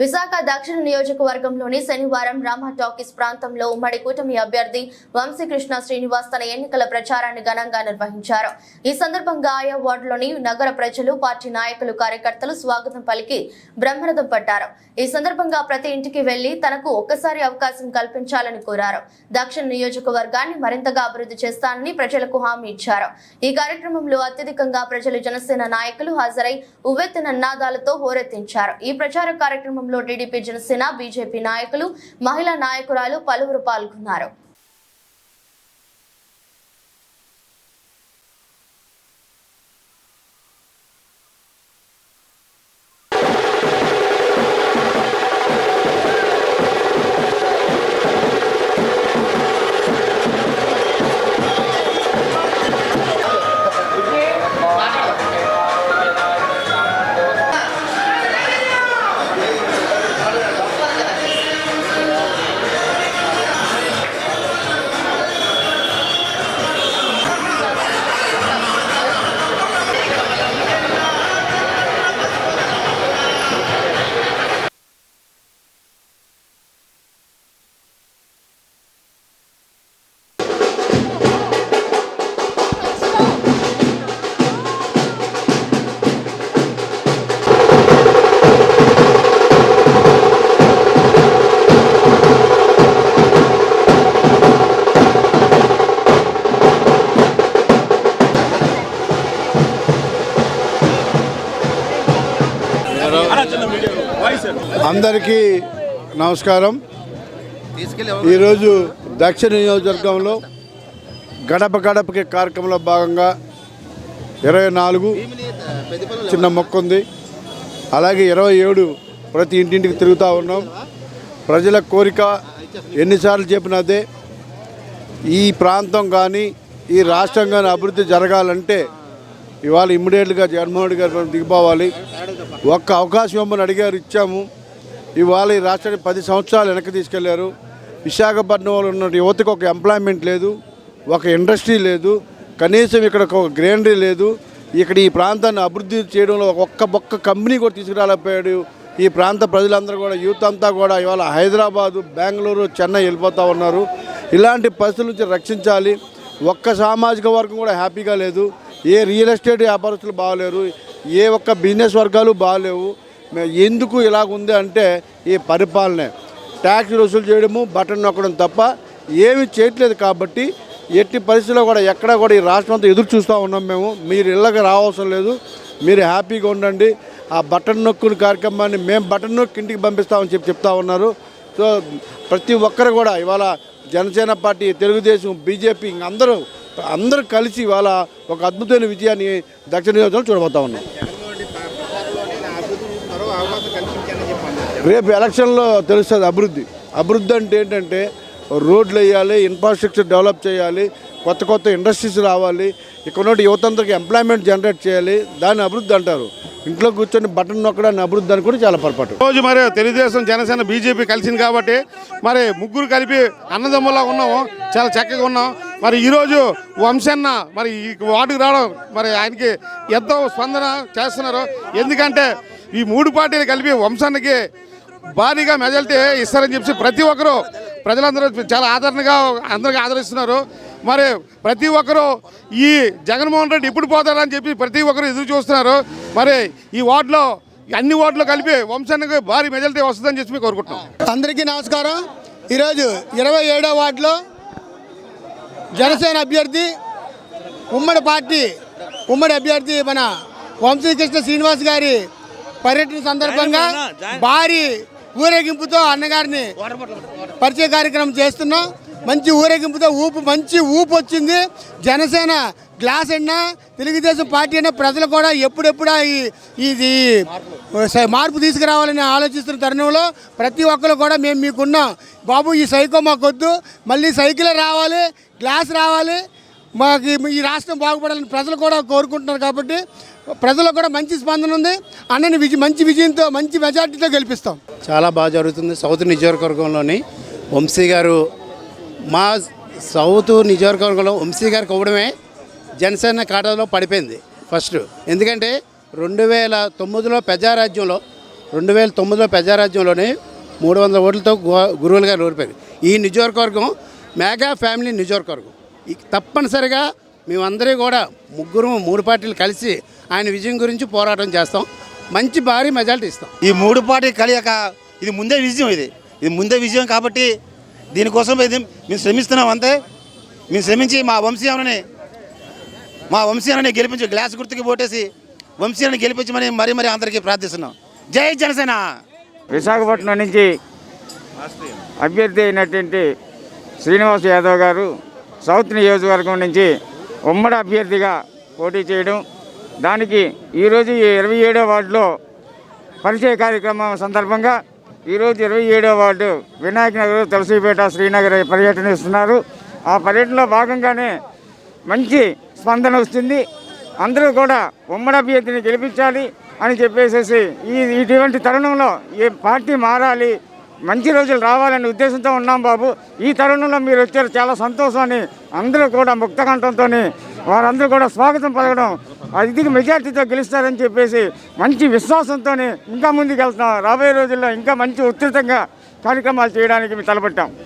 విశాఖ దక్షిణ నియోజకవర్గంలోని శనివారం రామ టాకీస్ ప్రాంతంలో ఉమ్మడి కూటమి అభ్యర్థి వంశీకృష్ణ శ్రీనివాస్ తన ఎన్నికల ప్రచారాన్ని ఘనంగా నిర్వహించారు. ఈ సందర్భంగా ఆయా వార్డులోని నగర ప్రజలు పార్టీ నాయకులు కార్యకర్తలు స్వాగతం పలికి బ్రహ్మరథం పట్టారు. ఈ సందర్భంగా ప్రతి ఇంటికి వెళ్ళి తనకు ఒక్కసారి అవకాశం కల్పించాలని కోరారు. దక్షిణ నియోజకవర్గాన్ని మరింతగా అభివృద్ధి చేస్తానని ప్రజలకు హామీ ఇచ్చారు. ఈ కార్యక్రమంలో అత్యధికంగా ప్రజలు జనసేన నాయకులు హాజరై ఉవ్వెత్తిన నినాదాలతో హోరెత్తించారు. ఈ ప్రచార కార్యక్రమం కార్యక్రమంలో టీడీపీ జనసేన బీజేపీ నాయకులు మహిళా నాయకురాలు పలువురు పాల్గొన్నారు. అందరికీ నమస్కారం. ఈరోజు దక్షిణ నియోజకవర్గంలో గడప గడపకి కార్యక్రమంలో భాగంగా ఇరవై నాలుగు చిన్న మొక్క ఉంది. అలాగే ఇరవై ఏడు ప్రతి ఇంటింటికి తిరుగుతూ ఉన్నాం. ప్రజల కోరిక ఎన్నిసార్లు చెప్పినదే ఈ ప్రాంతం కానీ ఈ రాష్ట్రం కానీ అభివృద్ధి జరగాలంటే ఇవాళ ఇమ్మీడియట్గా జగన్మోహన్ రెడ్డి గారు దిగిపోవాలి. ఒక్క అవకాశం ఇవ్వమని అడిగారు ఇచ్చాము. ఇవాళ ఈ రాష్ట్రాన్ని పది సంవత్సరాలు వెనక్కి తీసుకెళ్ళారు. విశాఖపట్నంలో ఉన్న యువతకు ఒక ఎంప్లాయ్మెంట్ లేదు ఒక ఇండస్ట్రీ లేదు కనీసం ఇక్కడ ఒక గ్రీనరీ లేదు. ఇక్కడ ఈ ప్రాంతాన్ని అభివృద్ధి చేయడంలో ఒక్క ఒక్క కంపెనీ కూడా తీసుకురాలేకపోయాడు. ఈ ప్రాంత ప్రజలందరూ కూడా యూత్ అంతా కూడా ఇవాళ హైదరాబాదు బెంగళూరు చెన్నై వెళ్ళిపోతూ ఉన్నారు. ఇలాంటి పరిస్థితుల నుంచి రక్షించాలి. ఒక్క సామాజిక వర్గం కూడా హ్యాపీగా లేదు. ఏ రియల్ ఎస్టేట్ వ్యాపారస్తులు బాగలేరు. ఏ ఒక్క బిజినెస్ వర్గాలు బాగలేవు. ఎందుకు ఇలాగుంది అంటే ఈ పరిపాలనే. ట్యాక్స్ వసూలు చేయడము బటన్ నొక్కడం తప్ప ఏమీ చేయట్లేదు కాబట్టి ఎట్టి పరిస్థితుల్లో కూడా ఎక్కడా కూడా ఈ రాష్ట్రం అంతా ఎదురు చూస్తూ ఉన్నాం మేము. మీరు ఇళ్ళకి రావాల్సిన లేదు. మీరు హ్యాపీగా ఉండండి. ఆ బటన్ నొక్కుని కార్యక్రమాన్ని మేము బటన్ నొక్కి ఇంటికి పంపిస్తామని చెప్పి చెప్తా ఉన్నారు. సో ప్రతి ఒక్కరు కూడా ఇవాళ జనసేన పార్టీ తెలుగుదేశం బీజేపీ అందరూ అందరూ కలిసి ఇవాళ ఒక అద్భుతమైన విజయాన్ని దక్షిణ నియోజకవర్గంలో చూడబోతా ఉన్నాం. రేపు ఎలక్షన్లో తెలుస్తుంది అభివృద్ధి. అభివృద్ధి అంటే ఏంటంటే రోడ్లు వేయాలి ఇన్ఫ్రాస్ట్రక్చర్ డెవలప్ చేయాలి కొత్త కొత్త ఇండస్ట్రీస్ రావాలి ఇక్కడ ఉన్న యువతందరికి ఎంప్లాయ్మెంట్ జనరేట్ చేయాలి దాన్ని అభివృద్ధి అంటారు. ఇంట్లో కూర్చొని బటన్ నొక్కడాన్ని అభివృద్ధి అని కూడా చాలా పొరపాటు. రోజు మరి తెలుగుదేశం జనసేన బీజేపీ కలిసింది కాబట్టి మరి ముగ్గురు కలిపి అన్నదమ్ములా ఉన్నాము చాలా చక్కగా ఉన్నాం. మరి ఈరోజు వంశన్న మరి ఈ రావడం మరి ఆయనకి ఎంతో స్పందన చేస్తున్నారు. ఎందుకంటే ఈ మూడు పార్టీలు కలిపి వంశానికి భారీగా మెజారిటీ ఇస్తారని చెప్పి ప్రతి ఒక్కరూ ప్రజలందరూ చాలా ఆదరణగా అందరికీ ఆదరిస్తున్నారు. మరి ప్రతి ఒక్కరూ ఈ జగన్మోహన్ రెడ్డి ఎప్పుడు పోతారని చెప్పి ప్రతి ఒక్కరు ఎదురు చూస్తున్నారు. మరి ఈ వార్డులో అన్ని ఓట్లు కలిపి వంశానికి భారీ మెజారిటీ వస్తుందని చెప్పి కోరుకుంటున్నాం. అందరికీ నమస్కారం. ఈరోజు ఇరవై ఏడో వార్డులో జనసేన అభ్యర్థి ఉమ్మడి పార్టీ ఉమ్మడి అభ్యర్థి మన వంశీకృష్ణ శ్రీనివాస్ గారి పర్యటన సందర్భంగా భారీ ఊరేగింపుతో అన్నగారిని పరిచయ కార్యక్రమం చేస్తున్నాం. మంచి ఊరేగింపుతో ఊపు మంచి ఊపు వచ్చింది. జనసేన గ్లాస్ అయినా తెలుగుదేశం పార్టీ అయినా ప్రజలు కూడా ఎప్పుడెప్పుడా ఈ ఇది మార్పు తీసుకురావాలని ఆలోచిస్తున్న తరుణంలో ప్రతి ఒక్కరు కూడా మేము మీకున్నాం. బాబు ఈ సైకో మాకొద్దు. మళ్ళీ సైకిల్ రావాలి గ్లాస్ రావాలి. మాకు ఈ రాష్ట్రం బాగుపడాలని ప్రజలు కూడా కోరుకుంటున్నారు కాబట్టి ప్రజలకు కూడా మంచి స్పందన ఉంది. అన్నని విజయ మంచి విజయంతో మంచి మెజార్టీతో గెలిపిస్తాం. చాలా బాగా జరుగుతుంది సౌత్ నియోజకవర్గంలోని వంశీ గారు. మా సౌత్ నియోజకవర్గంలో వంశీ గారికి ఇవ్వడమే జనసేన ఖాతాలో పడిపోయింది ఫస్ట్. ఎందుకంటే రెండు వేల తొమ్మిదిలో ప్రజారాజ్యంలో రెండు వేల తొమ్మిదిలో ప్రజారాజ్యంలోనే మూడు వందల ఓట్లతో గురువులు గారు ఓడిపోయారు ఈ నియోజకవర్గం మెగా ఫ్యామిలీ నియోజకవర్గం. తప్పనిసరిగా మేమందరూ కూడా ముగ్గురు మూడు పార్టీలు కలిసి ఆయన విజయం గురించి పోరాటం చేస్తాం. మంచి భారీ మెజార్టీ ఇస్తాం. ఈ మూడు పార్టీ కలియక ఇది ముందే విజయం ఇది. ఇది ముందే విజయం కాబట్టి దీనికోసం ఇది మేము శ్రమిస్తున్నాం అంతే. మేము శ్రమించి మా వంశీయాలని మా వంశీయాలని గెలిపించి గ్లాస్ గుర్తుకి ఓటేసి వంశీయాన్ని గెలిపించమని మరీ మరీ అందరికీ ప్రార్థిస్తున్నాం. జై జనసేన! విశాఖపట్నం నుంచి అభ్యర్థి అయినటువంటి శ్రీనివాస్ యాదవ్ గారు సౌత్ నియోజకవర్గం నుంచి ఉమ్మడి అభ్యర్థిగా పోటీ చేయడం. దానికి ఈరోజు ఇరవై ఏడో వార్డులో పరిచయ కార్యక్రమం సందర్భంగా ఈరోజు ఇరవై ఏడో వార్డు వినాయక నగర్ తులసిపేట శ్రీనగర్ పర్యటన ఇస్తున్నారు. ఆ పర్యటనలో భాగంగానే మంచి స్పందన వస్తుంది. అందరూ కూడా ఉమ్మడి అభ్యర్థిని గెలిపించాలి అని చెప్పేసేసి ఈ ఇటువంటి తరుణంలో ఏ పార్టీ మారాలి మంచి రోజులు రావాలనే ఉద్దేశంతో ఉన్నాం బాబు. ఈ తరుణంలో మీరు వచ్చారు. చాలా సంతోషాన్ని అందరూ కూడా ముక్తకంఠంతో వారందరూ కూడా స్వాగతం పలకడం అధిక మెజార్టీతో గెలుస్తారని చెప్పేసి మంచి విశ్వాసంతో ఇంకా ముందుకు వెళ్తున్నాం రాబోయే రోజుల్లో ఇంకా మంచి ఉధృతంగా కార్యక్రమాలు చేయడానికి మేము తలపెట్టాం.